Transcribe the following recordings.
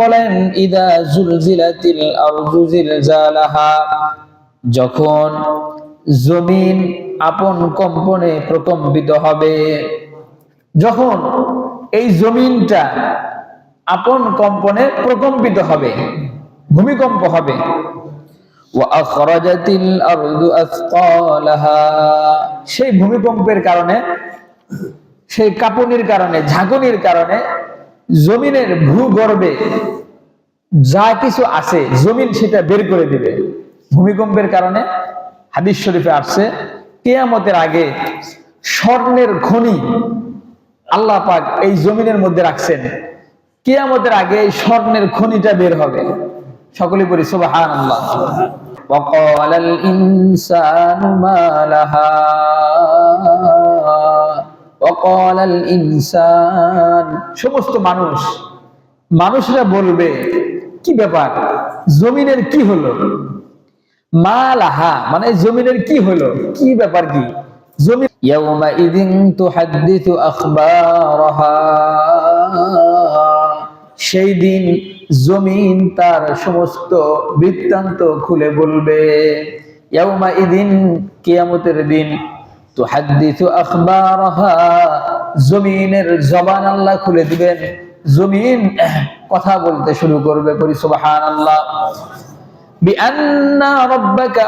বলেন, ইদা জুলজিলাতিল আরযু জিলজালাহা। যখন জমিন আপন কম্পনে প্রকম্পিত হবে, যখন এই জমিনটা আপন কম্পনে প্রকম্পিত হবে, ভূমিকম্প হবে সেই ভূমিকম্পের কারণে, সেই কাঁপুনির কারণে, ঝাঁকুনির কারণে জমিনের ভূগর্ভে যা কিছু আছে জমিন সেটা বের করে দিবে ভূমিকম্পের কারণে হাদিস শরীফে আসছে কেয়ামতের আগে স্বর্ণের খনি আল্লাহ পাক এই জমিনের মধ্যে রাখছেন কেয়ামতের আগে এই স্বর্ণের খনিটা বের হবে সকলে পড়ি সুবাহান আল্লাহ وقال الإنسان ما لها وقال الإنسان সমস্ত মানুষ মানুষরা বলবে কি ব্যাপার? জমিনের কি হলো? মানে জমিনের কি হলো? কি ব্যাপার কি? সেই দিন জমিন তার সমস্ত বৃত্তান্ত খুলে বলবে। কেয়ামতের দিন আখবারহা। জমিনের জবান আল্লাহ খুলে দিবেন। জমিন কথা বলতে শুরু করবে বিআন্না রাব্বাকা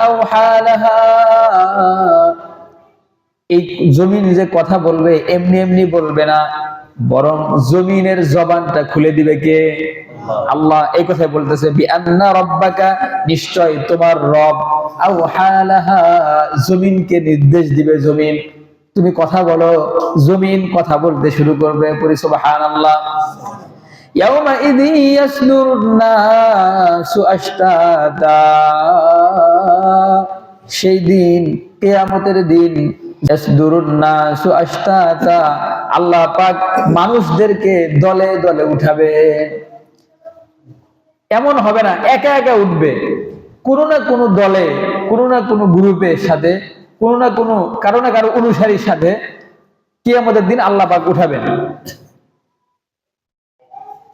এই জমিন যে কথা বলবে, এমনি এমনি বলবে না। বরং জমিনের জবানটা খুলে দিবে কে? আল্লাহ এই কথাই বলতেছে বিআন্না রাব্বাকা নিশ্চয় তোমার রব আও হালাহা জমিনকে নির্দেশ দিবে জমিন তুমি কথা বলো জমিন কথা বলতে শুরু করবে পরি সুবহানাল্লাহ يومئذ يصدر الناس أشتاتا সেই দিন কেয়ামতের দিন ইয়াসদুরুন নাসু আশতাতা আল্লাহ পাক মানুষদেরকে দলে দলে উঠাবে এমন হবে না, একা একা উঠবে। কোনো না কোনো দলে, কোনো না কোনো গ্রুপের সাথে, কোনো না কোনো, কারও না কারও অনুসারীর সাথে কি আমাদের দিন আল্লাহ পাক উঠাবেন।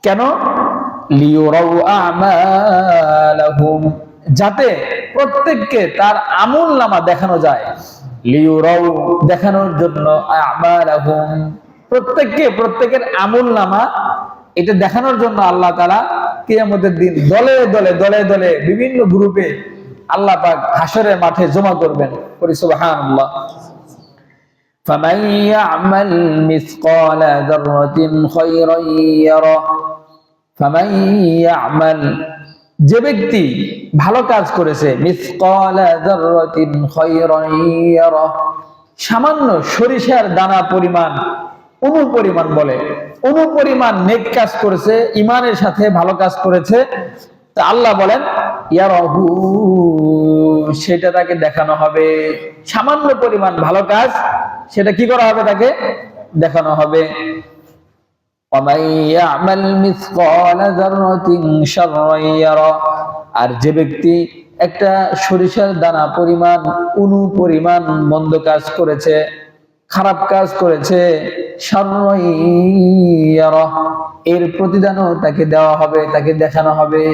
কেন? যাতে প্রত্যেককে তার আমল নামা দেখানো যায়। দেখানোর জন্য প্রত্যেককে প্রত্যেকের আমল নামা এটা দেখানোর জন্য আল্লাহ তাআলা কিয়ামতের দিন দলে দলে দলে দলে বিভিন্ন গ্রুপে আল্লাহ পাক হাসরের মাঠে জমা করবেন করি সুবহানাল্লাহ فمن يعمل مثقال ذرة خيرا يره فمن يعمل যে ব্যক্তি ভালো কাজ করেছে মিসকাল যাররাতিন খায়রান ইয়ারা সামান্য সরিষার দানা পরিমাণ অমুক পরিমাণ বলে অমুক পরিমাণ নেক কাজ করেছে, ইমানের সাথে ভালো কাজ করেছে। তা আল্লাহ বলেন ইয়ার অহু সেটা তাকে দেখানো হবে। সামান্য পরিমাণ ভালো কাজ, সেটা কি করা হবে তাকে? দেখানো হবে। আর যে ব্যক্তি একটা সরিষার দানা পরিমাণ অনু পরিমাণ মন্দ কাজ করেছে, খারাপ কাজ করেছে এর প্রতিদানও তাকে দেওয়া হবে তাকে দেখানো হবে।